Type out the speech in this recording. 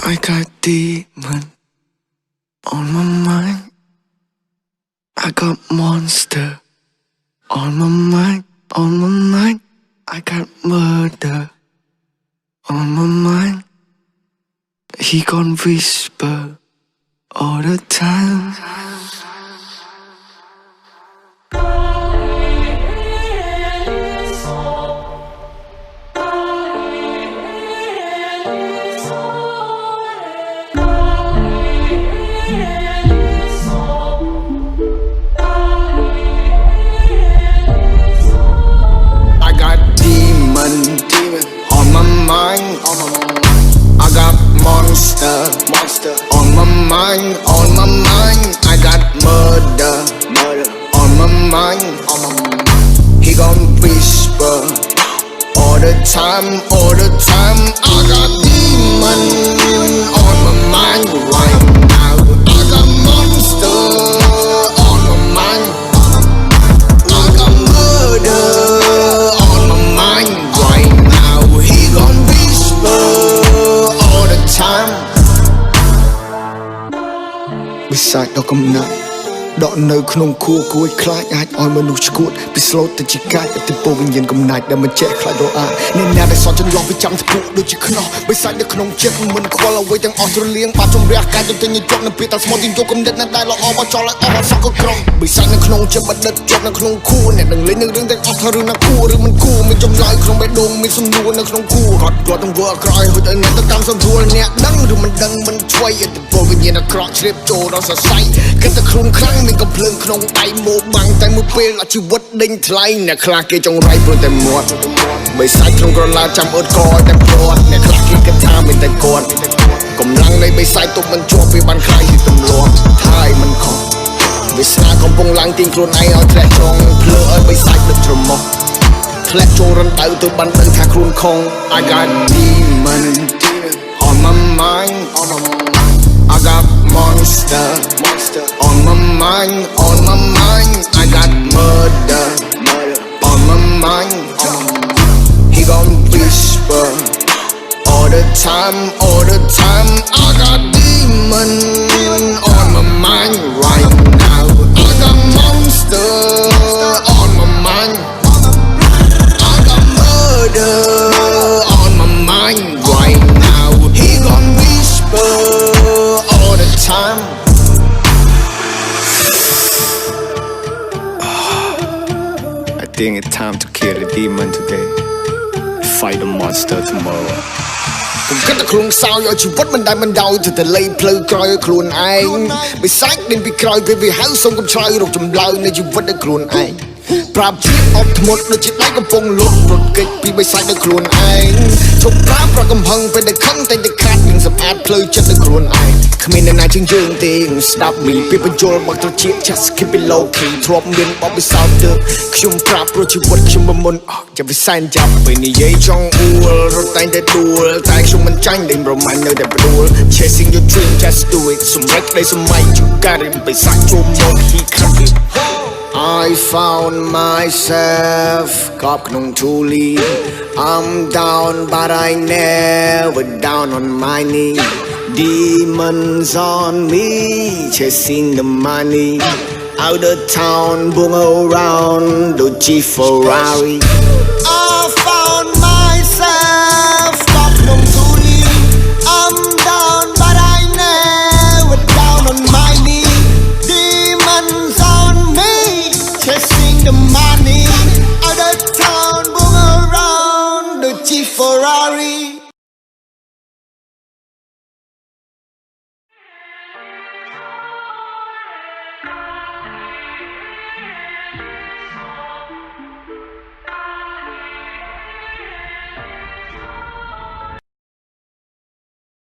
I got demon on my mind. I got monster on my mind, on my mind. I got murder on my mind. He gon' whisper all the time. Mind, on my mind. I got murder, murder on my mind, on my mind. He gon' whisper all the time, all the time. I វិសាច ដ៏កំណាត់ដកនៅក្នុងខួរគួយខ្លាចអាចឲ្យមនុស្សឈួតពីស្លូតទៅជាកាយអតិពលវិញ្ញាណកំណាចដែលមិនចេះខ្លាចរអាអ្នកណាដែលសត់ចន្លោះវាចាំស្ពុកដូចជាខ្នោះវិសាចនៅក្នុងចិត្តមិនខ្វល់អ្វីទាំងអស់ស្រលៀងបានជំរះកាយទៅទិញជាប់នៅពេលតែស្មោះទីយកកំណត់ណាដែលល្អមកចោលឲ្យអស់អត់សក់ក៏ក្រុងវិសាចនៅក្នុងចិត្តបណ្ឌិតជាប់នៅក្នុងខួរអ្នកនឹងលេងនឹងរឿងទាំងអស់ថារឿងណាគួរឬមិនគួរមានចម្លើយក្នុងបេះដូងមានសំណួរនៅក្នុងខួរគាត់គាត់នឹងធ្វើអក្រក់ឲ្យហួចឲ្យអ្នកទៅតាមសំរួលអ្នកដឹងឬមិនដឹងមិនឆ្វេអតិពលវិញ្ញាណអាក្រក់ជ្រាបចូលដល់សរសៃគិតតែខ្លួនខ្លាំងមានកំភ្លើងក្នុងដៃមកបាំងតែមួយពេលអត់ជីវិតដេញថ្លៃអ្នកខ្លះគេចង់រៃព្រោះតែមាត់បីសាច់ក្នុងក្រឡាចាំអត់កតែព្រាត់អ្នកខ្លះគេគិតថាមានតែគាត់កម្លាំងនៃបីសាច់ទុកមិនជាប់វាបានខ្លាយជាទម្លាប់ហើយមិនខុសវាស្នាកំពុងឡើងទាញខ្លួនឯងឲ្យធ្លាក់ចង់ភ្លើឲ្យបីសាច់ទឹកច្រមុះធ្លាក់ចូលរំដៅទៅបានដឹងថាខ្លួនខំ I got demon, mind, on my mind. I got murder, murder on my mind, on my mind. He gon' whisper all the time, all the time. Think it's time to kill the demon today fight the monster tomorrow ខ្ញុំគិតតែខ្លួនខ្សោយឲ្យជីវិតមិនដែលមិនដោយទៅតែលេងផ្លូវក្រោយឲ្យខ្លួនឯងមិនសាច់ដេញពីក្រោយពេលវាហៅសូមកុំឆ្លើយរកចម្លើយនៃជីវិតឲ្យខ្លួនឯងប្រាប់ភាពអត់ធ្មត់ដូចជាដៃកំពុងលុបរត់គេចពីបិសាច់ដល់ខ្លួនឯងជប់ប្រាប់ប្រកំហឹងពេលដែលខឹងតែតែខាត់នឹងសម្អាត ផ្លូវចិត្តដល់ខ្លួនឯងគ្មានអ្នកណាជាងយើងទេស្ដាប់មីពីបញ្ជុលមកត្រជា just keep it low key ធ្លាប់មានបបពិសោធន៍ទៅខ្ញុំប្រាប់ព្រោះជីវិតខ្ញុំមិនមុនអស់ចាំវាសែនចាប់ពេលនិយាយចង់អួលរត់តែងតែដួលតែខ្ញុំមិនចាញ់លេងប្រមាញ់នៅតែផ្ដួល chasing your dream just do it សម្រេចក្តីសម័យ you got it បិសាច់ជួមមក he can't be I found myself cocknung truly. I'm down, but I never down on my knee. Demons on me, chasing the money. Out of town, boom around, the G Ferrari. I found